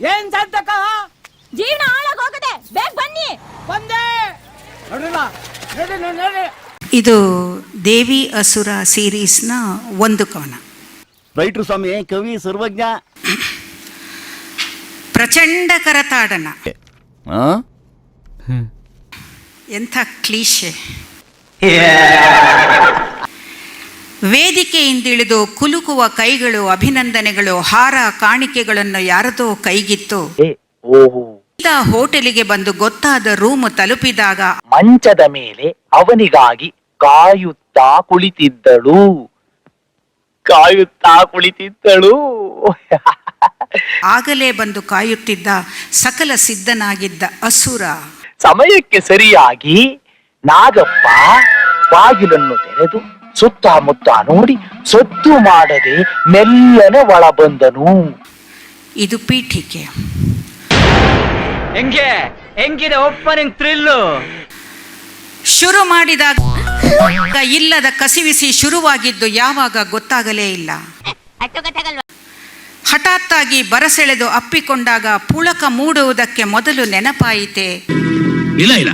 ಏನ್ ಸಂತಕ ಜೀವನ ಹಾಳಾಗೋಗದೆ ಬೇಗ ಬನ್ನಿ. ಬಂದೆ. ನೋಡ್ರಿಲ್ಲ ನೋಡಿ ನೋಡಿ ಇದು ದೇವಿ ಅಸುರ ಸೀರೀಸ್ನ ಒಂದು ಕವನ ರೈಟ್ರು ಸ್ವಾಮಿ ಕವಿ ಸರ್ವಜ್ಞ. ಪ್ರಚಂಡ ಕರತಾಡನ? ಎಂಥ ಕ್ಲೀಶೆ. ವೇದಿಕೆಯಿಂದಿಳಿದು ಕುಲುಕುವ ಕೈಗಳು ಅಭಿನಂದನೆಗಳು ಹಾರ ಕಾಣಿಕೆಗಳನ್ನು ಯಾರದೋ ಕೈಗಿತ್ತು. ಹೋಟೆಲಿಗೆ ಬಂದು ಗೊತ್ತಾದ ರೂಮ್ ತಲುಪಿದಾಗ ಮಂಚದ ಮೇಲೆ ಅವನಿಗಾಗಿ ಕಾಯುತ್ತಾ ಕುಳಿತಿದ್ದಳು. ಕಾಯುತ್ತಾ ಕುಳಿತಿದ್ದಳು. ಆಗಲೇ ಬಂದು ಕಾಯುತ್ತಿದ್ದ ಸಕಲ ಸಿದ್ಧನಾಗಿದ್ದ ಅಸುರ. ಸಮಯಕ್ಕೆ ಸರಿಯಾಗಿ ನಾಗಪ್ಪ ಬಾಗಿಲನ್ನು ತೆರೆದು ಸುತ್ತಮುತ್ತ ನೋಡಿ ಸದ್ದು ಮಾಡದೆ ಮೆಲ್ಲನೆ ಒಳ ಬಂದನು ಇದು ಪೀಠಿಕೆ. ಹೆಂಗೆ? ಹೆಂಗಿದೆ ಓಪನಿಂಗ್ ಥ್ರಿಲ್ಲು ಶುರು ಮಾಡಿದಾಗ ಇಲ್ಲದ ಕಸಿವಿಸಿ ಶುರುವಾಗಿದ್ದು ಯಾವಾಗ ಗೊತ್ತಾಗಲೇ ಇಲ್ಲ. ಹಠಾತ್ತಾಗಿ ಬರಸೆಳೆದು ಅಪ್ಪಿಕೊಂಡಾಗ ಪುಳಕ ಮೂಡುವುದಕ್ಕೆ ಮೊದಲು ನೆನಪಾಯಿತೆ. ಇಲ್ಲ ಇಲ್ಲ.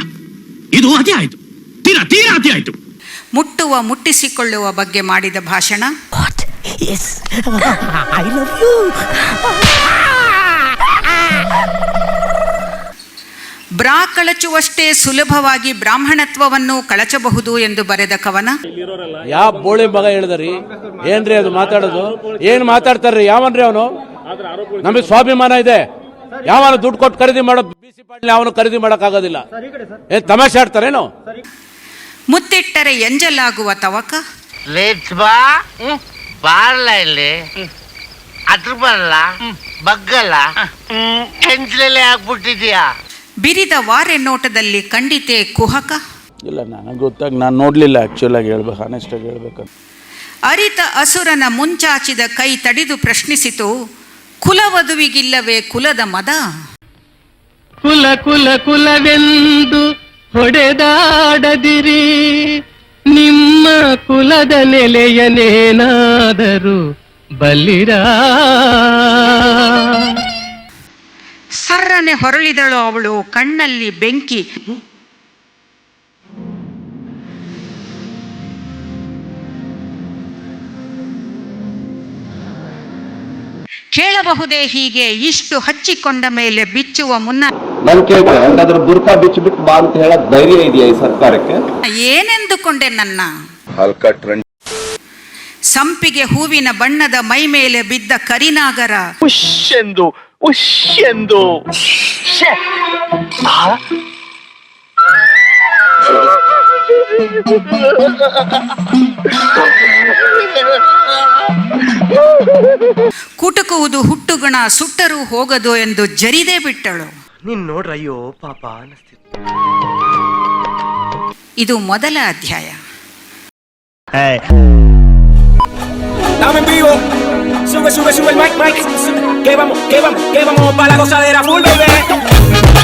ಇದು ಅತಿ ಆಯ್ತು. ತೀರಾ ತೀರಾ ಅತಿ ಆಯ್ತು. ಮುಟ್ಟುವ ಮುಟ್ಟಿಸಿಕೊಳ್ಳುವ ಬಗ್ಗೆ ಮಾಡಿದ ಭಾಷಣ? ಬ್ರಾ ಕಳಚುವಷ್ಟೇ ಸುಲಭವಾಗಿ ಬ್ರಾಹ್ಮಣತ್ವವನ್ನು ಕಳಚಬಹುದು ಎಂದು ಬರೆದ ಕವನ? ಯಾವ ಬೋಳಿ ಮಗ ಹೇಳಿದ್ರಿ? ಏನ್ರಿ ಅದು ಮಾತಾಡೋದು? ಏನ್ ಮಾತಾಡ್ತಾರ್ರಿ? ಯಾವನ್ರಿ ಅವನು? ನಮಗೆ ಸ್ವಾಭಿಮಾನ ಇದೆ. ಯಾವನ ದುಡ್ಡು ಕೊಟ್ಟು ಖರೀದಿ ಮಾಡೋ ಬಿ ಸಿ ಪಾಟೀಲ್ ಅವನು ಖರೀದಿ ಮಾಡೋಕ್ಕಾಗೋದಿಲ್ಲ. ಏನ್ ತಮಾಷೆ ಆಡ್ತಾರೇನು? ಮುತ್ತಿಟ್ಟರೆ ಎಂಜಲಾಗುವ ತವಕ? ಲೇಟ್ಸ್ ಬಾ ಬಾರಲ್ಲ ಇಲ್ಲಿ. ಅದ್ರ ಬರಲ್ಲ ಬಗ್ಗಲ್ಲ ಕೆಂಚಲಲ್ಲಿ ಆಗ್ಬಿಟ್ಟಿದ್ಯಾ? ಬಿರಿದ ವಾರೆ ನೋಟದಲ್ಲಿ ಖಂಡಿತೆ ಕುಹಕ? ಇಲ್ಲ ನನಗೆ ಗೊತ್ತಾಗ ನಾನು ನೋಡ್ಲಿಲ್ಲ ಆಕ್ಚುಲ್ ಆಗಿ ಹೇಳ್ಬೇಕು ಆನೆಸ್ಟ್ ಆಗಿ ಹೇಳ್ಬೇಕಂತ. ಅರಿತ ಅಸುರನ ಮುಂಚಾಚಿದ ಕೈ ತಡಿದು ಪ್ರಶ್ನಿಸಿತು ಕುಲವಧುವಿಗಿಲ್ಲವೇ ಕುಲದ ಮದ? ಕುಲ ಕುಲ ಕುಲವೆಂದು ಹೊಡೆದಾಡದಿರಿ. ನಿಮ್ಮ ಕುಲದ ನೆಲೆಯನೇನಾದರೂ ಬಲ್ಲಿರ? ಸರ್ರನೆ ಹೊರಳಿದಳು ಅವಳು ಕಣ್ಣಲ್ಲಿ ಬೆಂಕಿ. ಕೇಳಬಹುದೇ ಹೀಗೆ ಇಷ್ಟು ಹಚ್ಚಿಕೊಂಡ ಮೇಲೆ ಬಿಚ್ಚುವ ಮುನ್ನ ನಾನು ಕೇಳ್ತೇನೆ ಹಂಗಾದ್ರೆ ಬುರ್ಕಾ ಬಿಚ್ಚಿಬಿಟ್ಟು ಬಾ ಅಂತ ಹೇಳಕ್ ಧೈರ್ಯ ಇದೆಯಾ ಈ ಸರ್ಕಾರಕ್ಕೆ ಏನೆಂದುಕೊಂಡೆ ನನ್ನ ಸಂಪಿಗೆ ಹೂವಿನ ಬಣ್ಣದ ಮೈ ಮೇಲೆ ಬಿದ್ದ ಕರಿನಾಗರ ಉಶ್ ಎಂದು ಉಶ್ ಎಂದು ಶ್ಯೆ. ಆ? ಕುಟುಕುವುದು ಹುಟ್ಟುಗುಣ ಸುಟ್ಟರೂ ಹೋಗದು ಎಂದು ಜರಿದೇ ಬಿಟ್ಟಳು ನೀನ್ ನೋಡ್ರ ಅಯ್ಯೋ ಪಾಪ ಅನಿಸ್ತಿತ್ತು ಇದು ಮೊದಲ ಅಧ್ಯಾಯ Estamos en vivo. Sube, sube, sube el mic, mic. Que vamos, que vamos, que vamos para la gozadera full, baby.